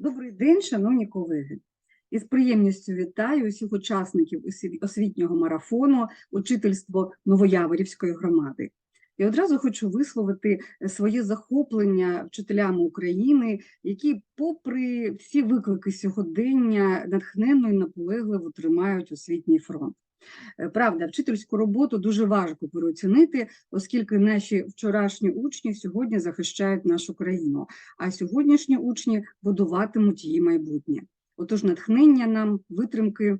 Добрий день, шановні колеги. Із приємністю вітаю усіх учасників осві- освітнього марафону Учительство Новояворівської громади. І одразу хочу висловити своє захоплення вчителями України, які, попри всі виклики сьогодення, натхненно і наполегливо тримають освітній фронт. Е, Правда, вчительську роботу дуже важко переоцінити, оскільки наші вчорашні учні сьогодні захищають нашу країну, а сьогоднішні учні будуватимуть її майбутнє. Отож, натхнення нам, витримки.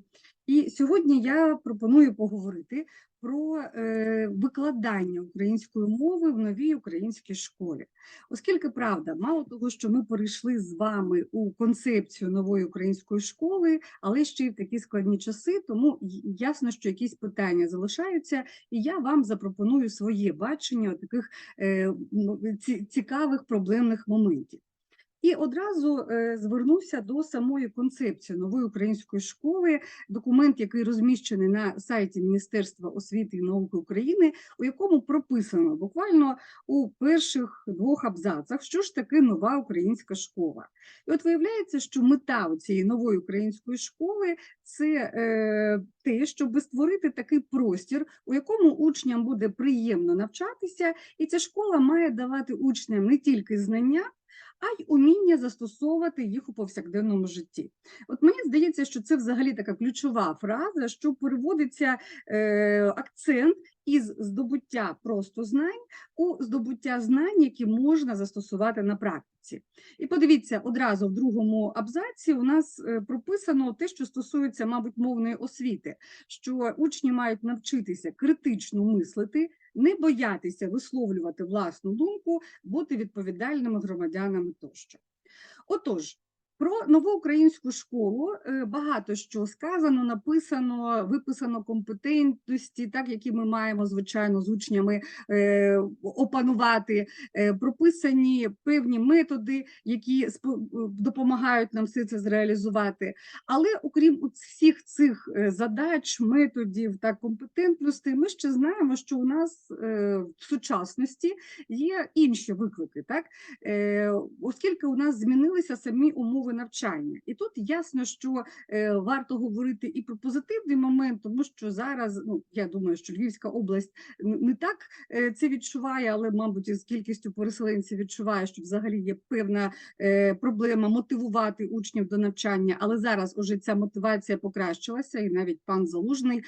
І сьогодні я пропоную поговорити про е, викладання української мови в новій українській школі. Оскільки правда, мало того, що ми перейшли з вами у концепцію нової української школи, але ще й в такі складні часи, тому ясно, що якісь питання залишаються, і я вам запропоную своє бачення таких е, цікавих проблемних моментів. І одразу е, звернувся до самої концепції нової української школи, документ, який розміщений на сайті Міністерства освіти і науки України, у якому прописано буквально у перших двох абзацах, що ж таке нова українська школа. І от виявляється, що мета цієї нової української школи це е, те, щоб створити такий простір, у якому учням буде приємно навчатися, і ця школа має давати учням не тільки знання а й уміння застосовувати їх у повсякденному житті. От мені здається, що це взагалі така ключова фраза, що переводиться е, акцент із здобуття просто знань у здобуття знань, які можна застосувати на практиці. І подивіться, одразу в другому абзаці у нас е, прописано те, що стосується, мабуть, мовної освіти, що учні мають навчитися критично мислити, не боятися висловлювати власну думку, бути відповідальними громадянами тощо. Отож, про нову українську школу е, багато що сказано, написано, виписано компетентності, так які ми маємо звичайно з учнями е, опанувати, е, прописані певні методи, які допомагають нам все це зреалізувати. Але окрім всіх цих задач, методів та компетентностей, ми ще знаємо, що у нас в сучасності є інші виклики, так оскільки у нас змінилися самі умови навчання. І тут ясно, що е, варто говорити і про позитивний момент, тому що зараз, ну я думаю, що Львівська область не так е, це відчуває, але, мабуть, з кількістю переселенців відчуває, що взагалі є певна е, проблема мотивувати учнів до навчання. Але зараз уже ця мотивація покращилася, і навіть пан Залужний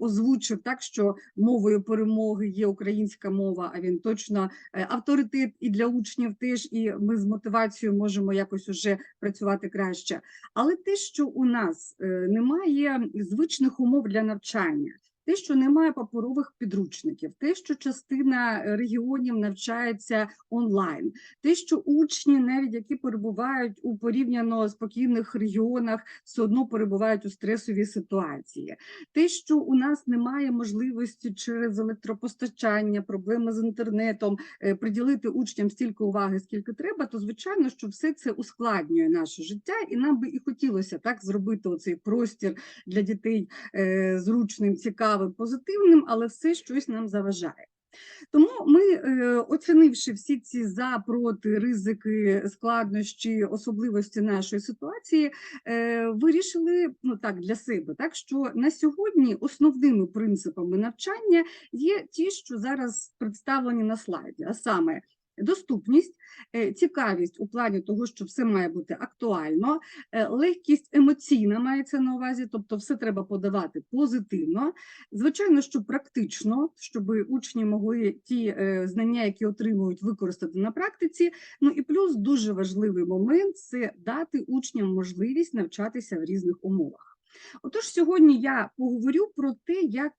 озвучив так, що мовою перемоги є українська мова, а він точно авторитет і для учнів теж, і ми з мотивацією можемо якось уже працювати краще. Але те, що у нас е, немає звичних умов для навчання. Те, що немає паперових підручників, те, що частина е, регіонів навчається онлайн, те, що учні, навіть які перебувають у порівняно спокійних регіонах, все одно перебувають у стресовій ситуації, те, що у нас немає можливості через електропостачання, проблеми з інтернетом е, приділити учням стільки уваги, скільки треба, то звичайно, що все це ускладнює наше життя, і нам би і хотілося так зробити оцей простір для дітей е, зручним, цікавим, позитивним, але все щось нам заважає. Тому ми, е, оцінивши всі ці за, проти, ризики, складнощі, особливості нашої ситуації, е, вирішили ну так для себе, так що на сьогодні основними принципами навчання є ті, що зараз представлені на слайді, а саме. Доступність, е, цікавість у плані того, що все має бути актуально, е, легкість емоційна мається на увазі, тобто все треба подавати позитивно. Звичайно, що практично, щоб учні могли ті е, знання, які отримують, використати на практиці. Ну і плюс дуже важливий момент це дати учням можливість навчатися в різних умовах. Отож, сьогодні я поговорю про те, як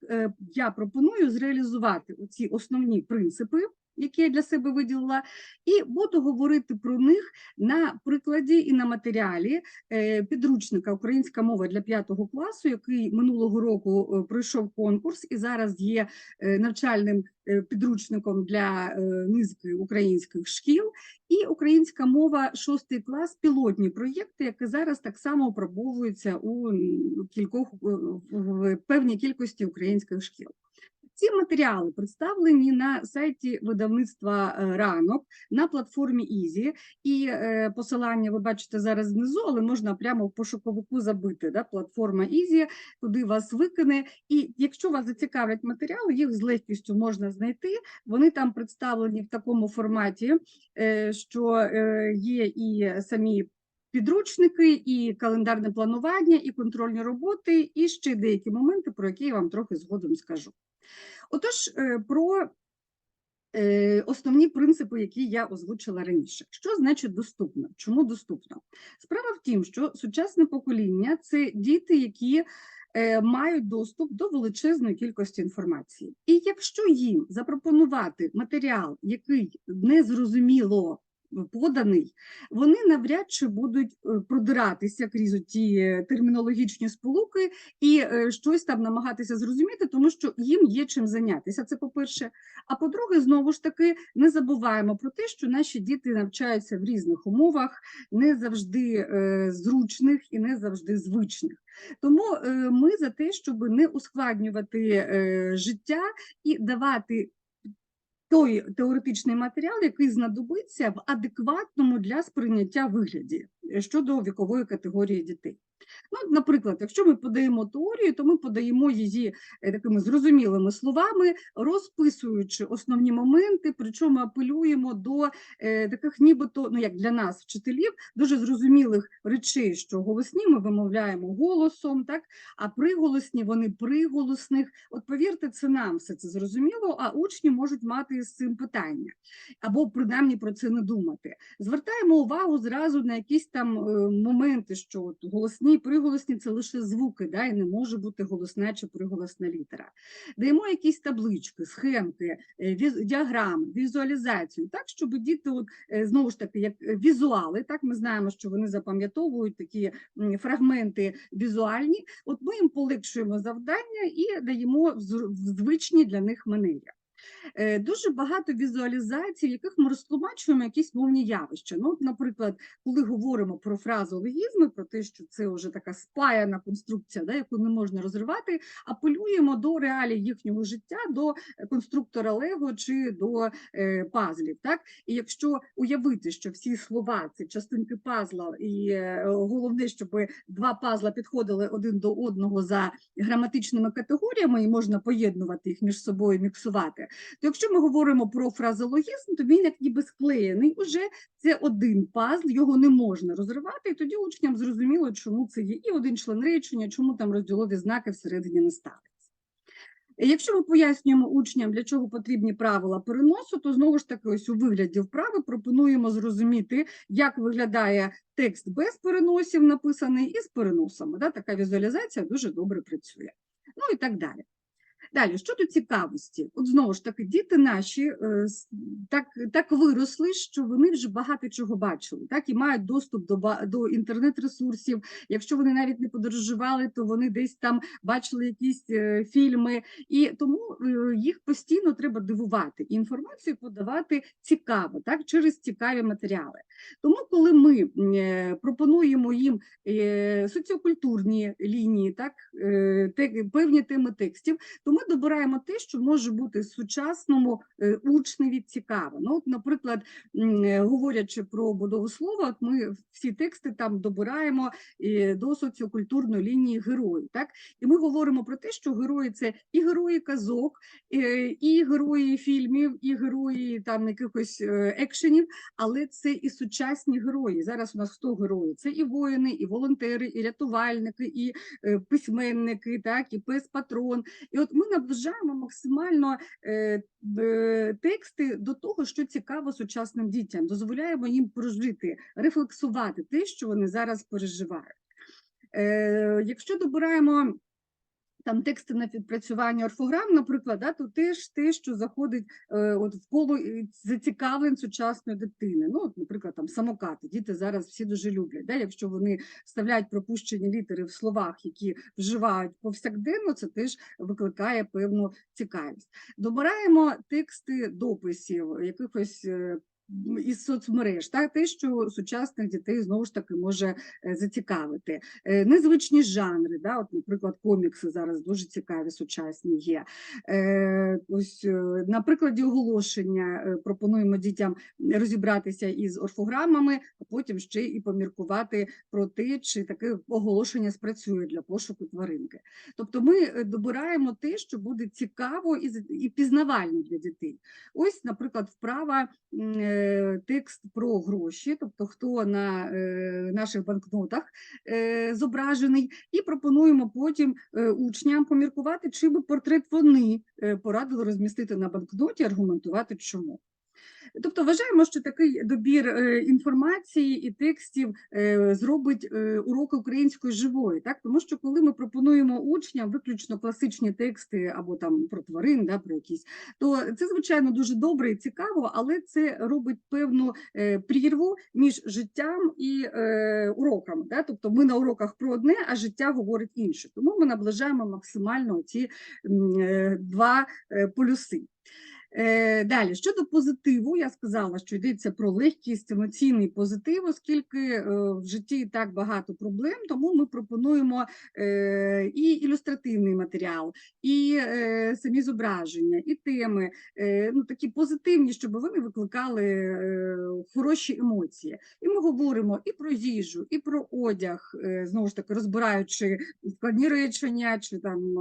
я пропоную зреалізувати ці основні принципи, які я для себе виділила, і буду говорити про них на прикладі і на матеріалі е, підручника Українська мова для п'ятого класу, який минулого року е, пройшов конкурс і зараз є е, навчальним підручником для низки українських шкіл. І українська мова шостий клас пілотні проєкти, які зараз так само опробовуються у кількох в певній кількості українських шкіл. Ці матеріали представлені на сайті видавництва е, ранок на платформі Ізі. І е, посилання ви бачите зараз знизу, але можна прямо в пошуковику забити. Да, платформа Ізі, туди вас викине. І якщо вас зацікавлять матеріали, їх з легкістю можна знайти. Вони там представлені в такому форматі, е, що є і самі. Підручники, і календарне планування, і контрольні роботи, і ще деякі моменти, про які я вам трохи згодом скажу. Отож, е, про е, основні принципи, які я озвучила раніше. Що значить доступно? Чому доступно? Справа в тім, що сучасне покоління це діти, які е, мають доступ до величезної кількості інформації. І якщо їм запропонувати матеріал, який незрозуміло поданий, вони навряд чи будуть е, продиратися крізь ті е, термінологічні сполуки і е, щось там намагатися зрозуміти, тому що їм є чим зайнятися. Це по-перше. А по-друге, знову ж таки, не забуваємо про те, що наші діти навчаються в різних умовах, не завжди зручних і не завжди звичних. Тому ми за те, щоб не ускладнювати життя і давати той теоретичний матеріал, який знадобиться в адекватному для сприйняття вигляді е, щодо вікової категорії дітей. Ну, наприклад, якщо ми подаємо теорію, то ми подаємо її е, такими зрозумілими словами, розписуючи основні моменти, причому апелюємо до е, таких, нібито, ну як для нас, вчителів, дуже зрозумілих речей, що голосні ми вимовляємо голосом, так, а приголосні вони приголосних. От повірте, це нам все це зрозуміло, а учні можуть мати з цим питання або принаймні про це не думати. Звертаємо увагу зразу на якісь там е, моменти, що от голосні приголосні це лише звуки, да, і не може бути голосна чи приголосна літера. Даємо якісь таблички, схемки, е, діаграми, візуалізацію, так, щоб діти, от, е, знову ж таки, як е, візуали, так, ми знаємо, що вони запам'ятовують такі фрагменти візуальні, от ми їм полегшуємо завдання і даємо звичні для них манері. Е, Дуже багато візуалізацій, в яких ми розтлумачуємо якісь мовні явища. Ну, наприклад, коли говоримо про фразологізми, про те, що це вже така спаяна конструкція, да, яку не можна розривати, апелюємо до реалій їхнього життя, до конструктора Лего чи до е, пазлів. Так? І якщо уявити, що всі слова це частинки пазла, і е, головне, щоб два пазла підходили один до одного за граматичними категоріями, і можна поєднувати їх між собою, міксувати, то якщо ми говоримо про фразологізм, то він як ніби склеєний уже це один пазл, його не можна розривати, і тоді учням зрозуміло, чому це є і один член речення, чому там розділові знаки всередині не ставляться. Якщо ми пояснюємо учням, для чого потрібні правила переносу, то знову ж таки, ось у вигляді вправи пропонуємо зрозуміти, як виглядає текст без переносів, написаний і з переносами. Да? Така візуалізація дуже добре працює. Ну і так далі. Далі, щодо цікавості, от знову ж таки, діти наші е, так, так виросли, що вони вже багато чого бачили, так і мають доступ до, до інтернет-ресурсів. Якщо вони навіть не подорожували, то вони десь там бачили якісь е, фільми, і тому е, їх постійно треба дивувати і інформацію подавати цікаво, так через цікаві матеріали. Тому, коли ми пропонуємо їм соціокультурні лінії, так певні теми текстів, то ми добираємо те, що може бути сучасному е, учневі цікаво. Ну, от, наприклад, е, говорячи про будову слова, от ми всі тексти там добираємо е, до соціокультурної лінії герої. Так? І ми говоримо про те, що герої це і герої казок, і герої фільмів, і герої там якихось екшенів, але це і сучасні герої. Зараз у нас хто герої? Це і воїни, і волонтери, і рятувальники, і письменники, так, і пес патрон. І от ми наближаємо максимально е, е, тексти до того, що цікаво сучасним дітям, дозволяємо їм прожити, рефлексувати те, що вони зараз переживають. Е, якщо добираємо там тексти на відпрацювання орфограм, наприклад, да, то теж те, що заходить е, от в коло е, зацікавлень сучасної дитини. Ну, от, наприклад, там самокати. Діти зараз всі дуже люблять. Да, якщо вони вставляють пропущені літери в словах, які вживають повсякденно, це теж викликає певну цікавість. Добираємо тексти дописів, якихось. Із соцмереж, та те, що сучасних дітей знову ж таки може е, зацікавити. Е, Незвичні жанри, да, от, наприклад, комікси зараз дуже цікаві, сучасні є. Е, Ось на прикладі оголошення пропонуємо дітям розібратися із орфограмами, а потім ще і поміркувати про те, чи таке оголошення спрацює для пошуку тваринки. Тобто ми добираємо те, що буде цікаво і, і пізнавально для дітей. Ось, наприклад, вправа текст про гроші, тобто хто на е, наших банкнотах е, зображений, і пропонуємо потім е, учням поміркувати, чи би портрет вони е, порадили розмістити на банкноті, аргументувати чому. Тобто вважаємо, що такий добір е, інформації і текстів е, зробить е, уроки української живої, так тому що коли ми пропонуємо учням виключно класичні тексти або там про тварин, да, про якісь, то це звичайно дуже добре і цікаво, але це робить певну прірву між життям і уроками. Да? Тобто ми на уроках про одне, а життя говорить інше. Тому ми наближаємо максимально ці два полюси. Е, Далі, щодо позитиву, я сказала, що йдеться про легкість, емоційний позитив, оскільки е, в житті так багато проблем, тому ми пропонуємо е, і ілюстративний матеріал, і самі зображення, і теми, ну такі позитивні, щоб вони викликали хороші емоції. І ми говоримо і про їжу, і про одяг, знову ж таки, розбираючи складні речення, чи там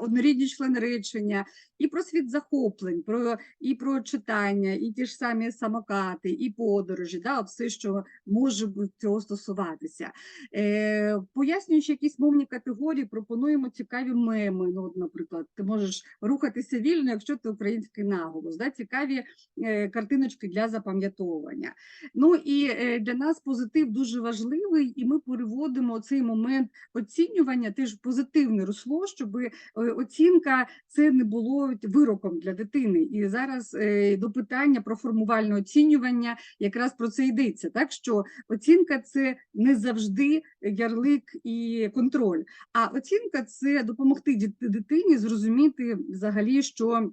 однорідні члени речення, і про світ захоплень, про, і про читання, і ті ж самі самокати, і подорожі, да, все, що може цього стосуватися. Е, пояснюючи якісь мовні категорії, пропонуємо цікаві меми. Ну, от, наприклад, ти можеш рухатися вільно, якщо ти український наголос, да, цікаві е, картиночки для запам'ятовування. Ну і е, для нас позитив дуже важливий, і ми переводимо цей момент оцінювання теж позитивне русло, щоб оцінка це не було вироком для дитини. І зараз е, до питання про формувальне оцінювання якраз про це йдеться. Так що оцінка це не завжди ярлик і контроль, а оцінка це допомогти дитині зрозуміти взагалі, що.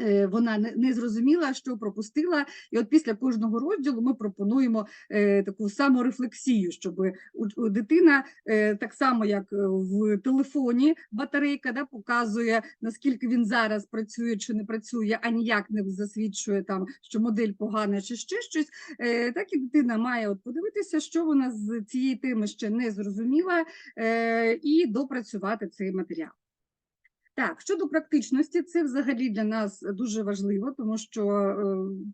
Е, Вона не, зрозуміла, що пропустила, і от після кожного розділу ми пропонуємо е, таку саморефлексію, щоб дитина е, так само, як в телефоні батарейка да, показує, наскільки він зараз працює чи не працює, а ніяк не засвідчує там, що модель погана чи ще щось. Так і дитина має от подивитися, що вона з цієї теми ще не зрозуміла, і допрацювати цей матеріал. Так, щодо практичності, це взагалі для нас дуже важливо, тому що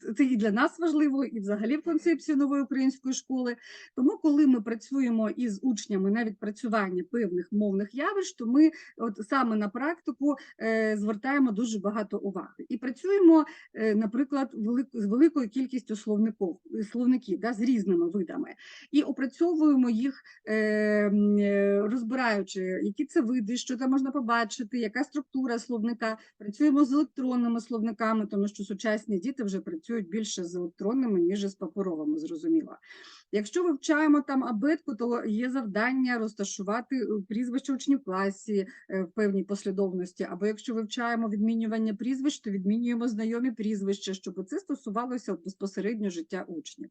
е, це і для нас важливо, і взагалі в концепції нової української школи. Тому, коли ми працюємо із учнями на відпрацювання певних мовних явищ, то ми от саме на практику е, звертаємо дуже багато уваги і працюємо, е, наприклад, з великою кількістю словників, словників да, з різними видами, і опрацьовуємо їх, розбираючи, які це види, що там можна побачити, яка структура словника. Працюємо з електронними словниками, тому що сучасні діти вже працюють більше з електронними, ніж з паперовими, зрозуміло. Якщо вивчаємо там абетку, то є завдання розташувати е, прізвище учнів класі е, в певній послідовності. Або якщо вивчаємо відмінювання прізвищ, то відмінюємо знайомі прізвища, щоб це стосувалося безпосередньо життя учнів.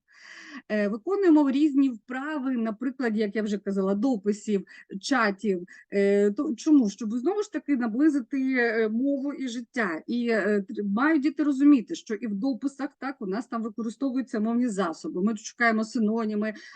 Е, Виконуємо різні вправи, наприклад, як я вже казала, дописів, чатів. То чому? Щоб знову ж таки наблизити мову і життя. І мають діти розуміти, що і в дописах так у нас там використовуються мовні засоби. Ми шукаємо синоніми,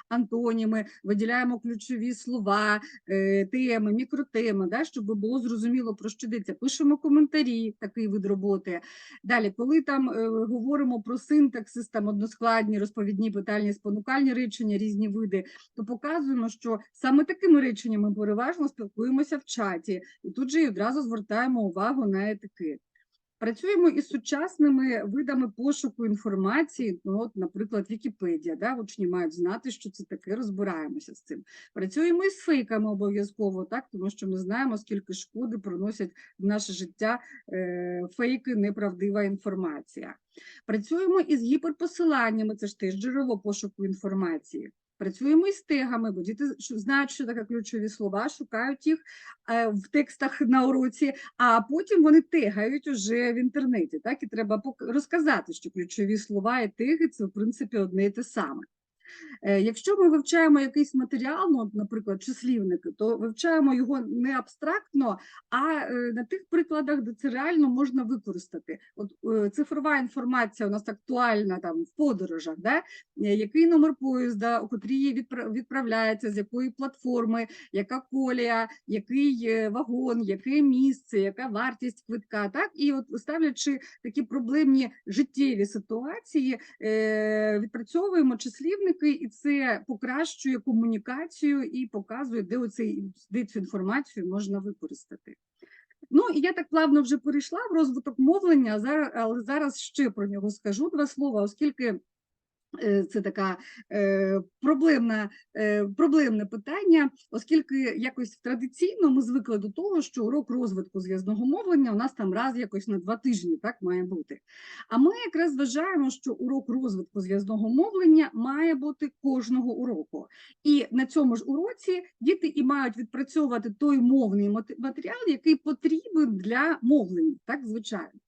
антоніми, виділяємо ключові слова, е, теми, мікротеми, да, щоб було зрозуміло про що йдеться. Пишемо коментарі, такий вид роботи. Далі, коли там е, говоримо про синтаксис, там односкладні, розповідні, питальні, спонукальні речення, різні види, то показуємо, що саме такими реченнями переважно спілкуємося в чаті, і тут же й одразу звертаємо увагу на етикет. Працюємо із сучасними видами пошуку інформації, ну, от, наприклад, Вікіпедія. Да? Учні мають знати, що це таке, розбираємося з цим. Працюємо із фейками обов'язково, так? тому що ми знаємо, скільки шкоди приносять в наше життя е, фейки, неправдива інформація. Працюємо із гіперпосиланнями, це ж теж джерело пошуку інформації. Працюємо із тегами, бо діти знають, що таке ключові слова, шукають їх е, в текстах на уроці, а потім вони тегають уже в інтернеті. Так і треба розказати, що ключові слова і теги це в принципі одне і те саме. Е, Якщо ми вивчаємо якийсь матеріал, ну, наприклад, числівники, то вивчаємо його не абстрактно, а е, на тих прикладах, де це реально можна використати. От е, цифрова інформація у нас актуальна там в подорожах, да? Який номер поїзда, у котрій відпра- відправляється, з якої платформи, яка колія, який вагон, яке місце, яка вартість квитка. Так? І от ставлячи такі проблемні життєві ситуації, відпрацьовуємо числівники, і це покращує комунікацію і показує, де, оцей, де цю інформацію можна використати. Ну і я так плавно вже перейшла в розвиток мовлення, але зараз ще про нього скажу два слова, оскільки це така е, проблемна, е, проблемне питання, оскільки якось традиційно ми звикли до того, що урок розвитку зв'язного мовлення у нас там раз якось на два тижні так має бути. А ми якраз вважаємо, що урок розвитку зв'язного мовлення має бути кожного уроку. І на цьому ж уроці діти і мають відпрацьовувати той мовний матеріал, який потрібен для мовлення, так звичайно.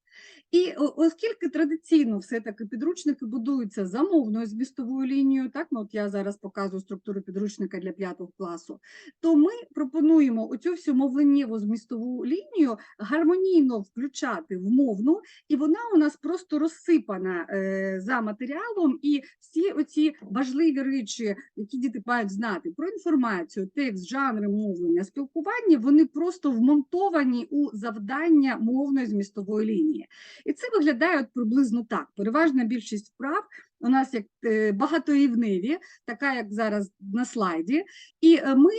І оскільки традиційно все-таки підручники будуються за мовною змістовою лінією, так, ну от я зараз показую структуру підручника для п'ятого класу, то ми пропонуємо оцю всю мовленнєву змістову лінію гармонійно включати в мовну, і вона у нас просто розсипана е, за матеріалом, і всі оці важливі речі, які діти мають знати про інформацію, текст, жанри мовлення, спілкування, вони просто вмонтовані у завдання мовної змістової лінії. І це виглядає от приблизно так. Переважна більшість вправ у нас як багаторівниві, така як зараз на слайді. І е, ми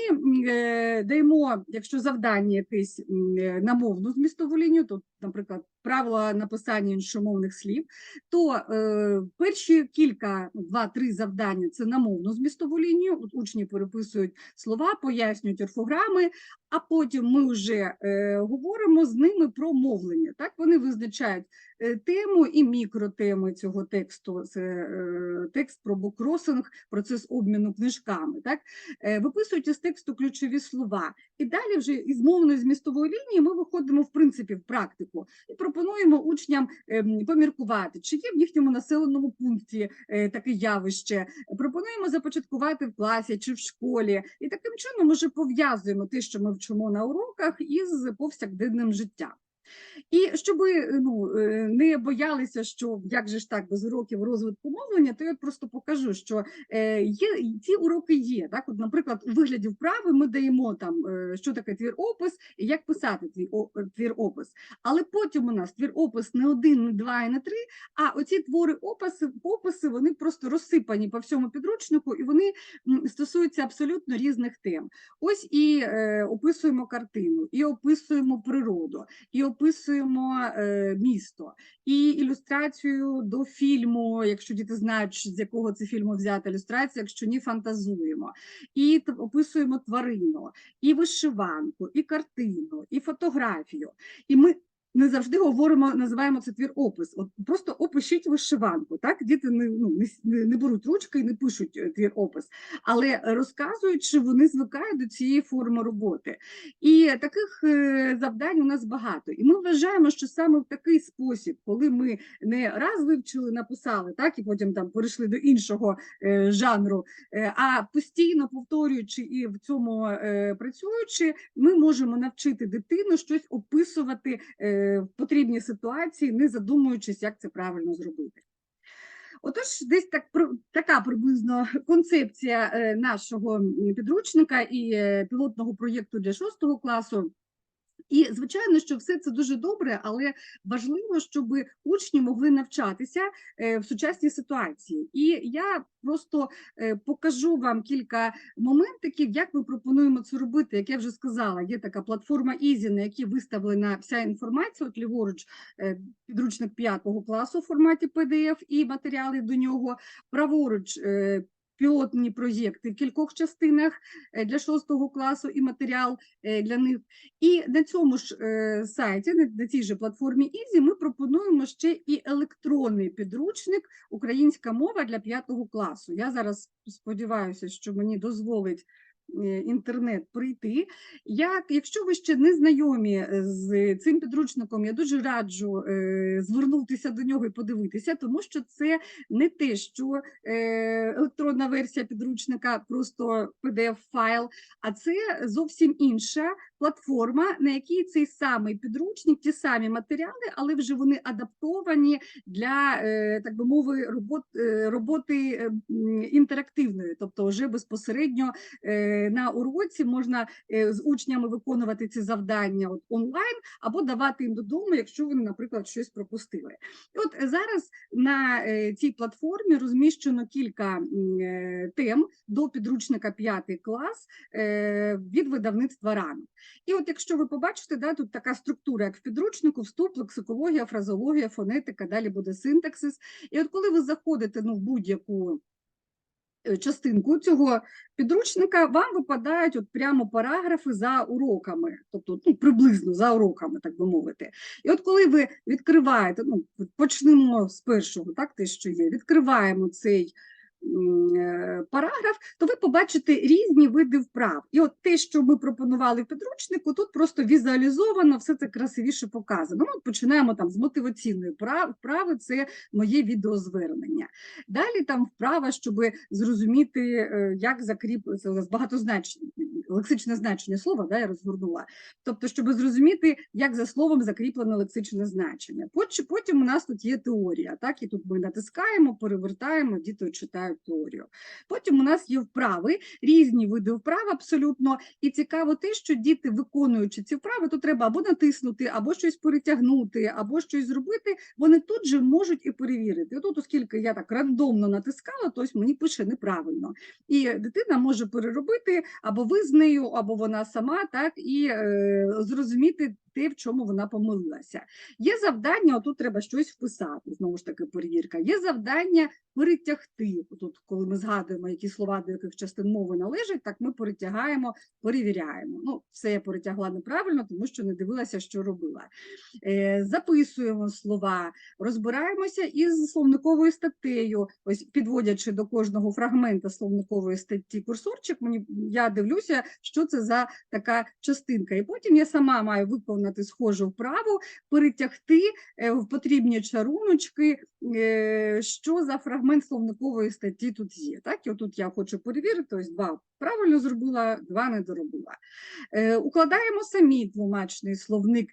е, даємо, якщо завдання якесь е, на мовну змістову лінію, то, наприклад, правила написання іншомовних слів, то е, перші кілька, ну, два-три завдання це на мовну змістову лінію. От учні переписують слова, пояснюють орфограми, а потім ми вже е, говоримо з ними про мовлення. Так вони визначають е, тему і мікротеми цього тексту. Це е, текст про букросинг, процес обміну книжками. Так е, виписують із тексту ключові слова. І далі вже із мовної змістової лінії ми виходимо в принципі в практику і пропонуємо учням ем, поміркувати, чи є в їхньому населеному пункті е, таке явище. Пропонуємо започаткувати в класі чи в школі, і таким чином ми вже пов'язуємо те, що ми вчимо на уроках, із повсякденним життям. І щоб ну, е, не боялися, що як же ж так без уроків розвитку мовлення, то я просто покажу, що е, є ці уроки є. Так, от, наприклад, у вигляді вправи ми даємо там, е, що таке твір опис і як писати твій е, твір опис. Але потім у нас твір опис не один, не два і не три. А оці твори описи, описи вони просто розсипані по всьому підручнику, і вони стосуються абсолютно різних тем. Ось і е, описуємо картину, і описуємо природу, і описуємо е, місто, і ілюстрацію до фільму, якщо діти знають, з якого це фільму взята ілюстрація, якщо ні, фантазуємо. І описуємо тварину, і вишиванку, і картину, і фотографію. І ми не завжди говоримо, називаємо це твір опис. От просто опишіть вишиванку. Так діти не, ну, не, не, беруть ручки і не пишуть е, твір опис, але розказують, що вони звикають до цієї форми роботи. І таких е, завдань у нас багато. І ми вважаємо, що саме в такий спосіб, коли ми не раз вивчили, написали, так і потім там перейшли до іншого е, жанру, е, а постійно повторюючи і в цьому е, працюючи, ми можемо навчити дитину щось описувати е, в потрібній ситуації, не задумуючись, як це правильно зробити. Отож, десь так така приблизно концепція е, нашого підручника і е, пілотного проєкту для шостого класу. І звичайно, що все це дуже добре, але важливо, щоб учні могли навчатися е, в сучасній ситуації. І я просто е, покажу вам кілька моментиків, як ми пропонуємо це робити. Як я вже сказала, є така платформа Easy, на якій виставлена вся інформація. От ліворуч е, підручник 5 класу в форматі PDF і матеріали до нього. Праворуч пілотні проєкти в кількох частинах е, для шостого класу і матеріал е, для них. І на цьому ж е, сайті, на цій же платформі Ізі, ми пропонуємо ще і електронний підручник Українська мова для п'ятого класу. Я зараз сподіваюся, що мені дозволить інтернет прийти. Як, якщо ви ще не знайомі е, з цим підручником, я дуже раджу е, звернутися до нього і подивитися, тому що це не те, що е, електронна версія підручника, просто PDF-файл, а це зовсім інша платформа, на якій цей самий підручник, ті самі матеріали, але вже вони адаптовані для, е, так би мови, робот, е, роботи е, інтерактивної, тобто вже безпосередньо е, на уроці можна е, з учнями виконувати ці завдання от, онлайн або давати їм додому, якщо вони, наприклад, щось пропустили. І от е, зараз на е, цій платформі розміщено кілька е, тем до підручника 5 клас е, від видавництва ранок. І от якщо ви побачите, да, тут така структура, як в підручнику, вступ, лексикологія, фразологія, фонетика, далі буде синтаксис. І от коли ви заходите ну, в будь-яку е, частинку цього підручника, вам випадають от прямо параграфи за уроками, тобто ну, приблизно за уроками, так би мовити. І от коли ви відкриваєте, ну, почнемо з першого, так, те, що є, відкриваємо цей е, параграф, то ви побачите різні види вправ. І от те, що ми пропонували в підручнику, тут просто візуалізовано, все це красивіше показано. Ну, починаємо там з мотиваційної прав- вправи, це моє відеозвернення. Далі там вправа, щоб зрозуміти, е, як закріп... це у нас багатозначне лексичне значення слова, да, я розгорнула. Тобто, щоб зрозуміти, як за словом закріплене лексичне значення. Потім у нас тут є теорія, так, і тут ми натискаємо, перевертаємо, діти читають теорію. Потім у нас є вправи, різні види вправ абсолютно. І цікаво те, що діти, виконуючи ці вправи, то треба або натиснути, або щось перетягнути, або щось зробити. Вони тут же можуть і перевірити. Тут, оскільки я так рандомно натискала, то ось мені пише неправильно. І дитина може переробити або ви з нею, або вона сама, так і е, зрозуміти те, в чому вона помилилася. Є завдання, отут треба щось вписати, знову ж таки, перевірка. Є завдання перетягти. Тут, коли ми згадуємо, які слова до яких частин мови належать, так ми перетягаємо, перевіряємо. Ну, все я перетягла неправильно, тому що не дивилася, що робила. Е, записуємо слова, розбираємося із словниковою статтею, ось підводячи до кожного фрагмента словникової статті курсорчик, мені я дивлюся, що це за така частинка. І потім я сама маю виконати схожу вправу, перетягти е, в потрібні чаруночки, е, що за фрагмент словникової статті тут є. Так, і отут я хочу перевірити, ось два правильно зробила, два не доробила. Е, Укладаємо самі тлумачний словник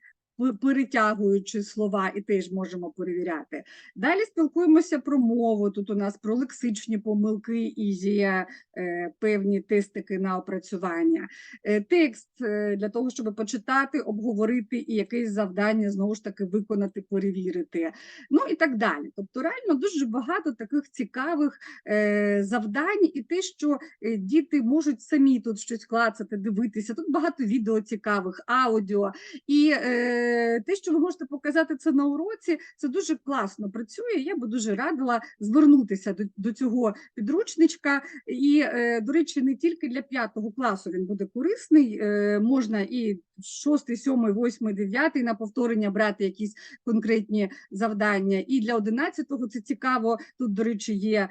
перетягуючи слова, і теж можемо перевіряти. Далі спілкуємося про мову. Тут у нас про лексичні помилки і є е, певні тестики на опрацювання. Е, текст е, для того, щоб почитати, обговорити і якесь завдання знову ж таки виконати, перевірити. Ну і так далі. Тобто, реально дуже багато таких цікавих е, завдань, і те, що е, діти можуть самі тут щось клацати, дивитися. Тут багато відео цікавих, аудіо. І е, те, що ви можете показати це на уроці, це дуже класно працює. Я би дуже радила звернутися до, до цього підручничка. І, е, до речі, не тільки для п'ятого класу він буде корисний, е, можна і шостий, сьомий, восьмий, дев'ятий на повторення брати якісь конкретні завдання. І для одинадцятого це цікаво. Тут, до речі, є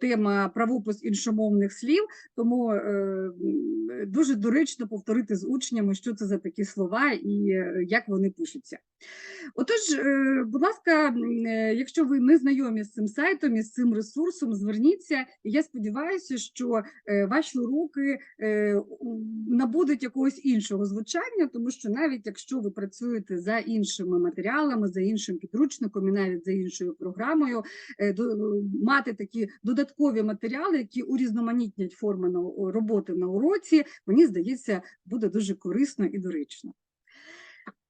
тема правопис іншомовних слів, тому е, дуже доречно повторити з учнями, що це за такі слова і е, як вони пишуться. Отож, е, будь ласка, якщо ви не знайомі з цим сайтом і з цим ресурсом, зверніться. Я сподіваюся, що ваші уроки набудуть якогось іншого звучання, тому що навіть якщо ви працюєте за іншими матеріалами, за іншим підручником і навіть за іншою програмою, е, мати такі додаткові матеріали, які урізноманітнять форми роботи на уроці, мені здається, буде дуже корисно і доречно.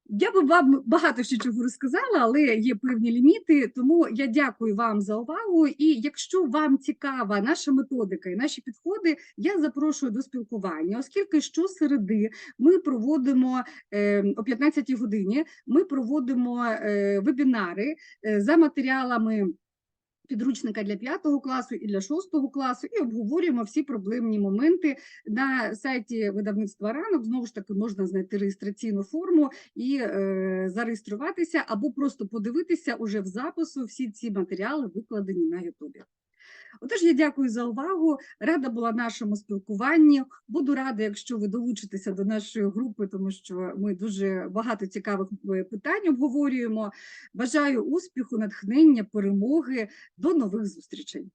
Я би вам багато ще чого розказала, але є певні ліміти, тому я дякую вам за увагу. І якщо вам цікава наша методика і наші підходи, я запрошую до спілкування, оскільки щосереди ми проводимо е, о 15 годині. Ми проводимо е, вебінари е, за матеріалами. Підручника для 5 класу і для 6 класу, і обговорюємо всі проблемні моменти на сайті видавництва ранок. Знову ж таки, можна знайти реєстраційну форму і е, зареєструватися, або просто подивитися уже в запису всі ці матеріали, викладені на Ютубі. Отож, я дякую за увагу. Рада була нашому спілкуванню. Буду рада, якщо ви долучитеся до нашої групи, тому що ми дуже багато цікавих е, питань обговорюємо. Бажаю успіху, натхнення, перемоги. До нових зустрічей.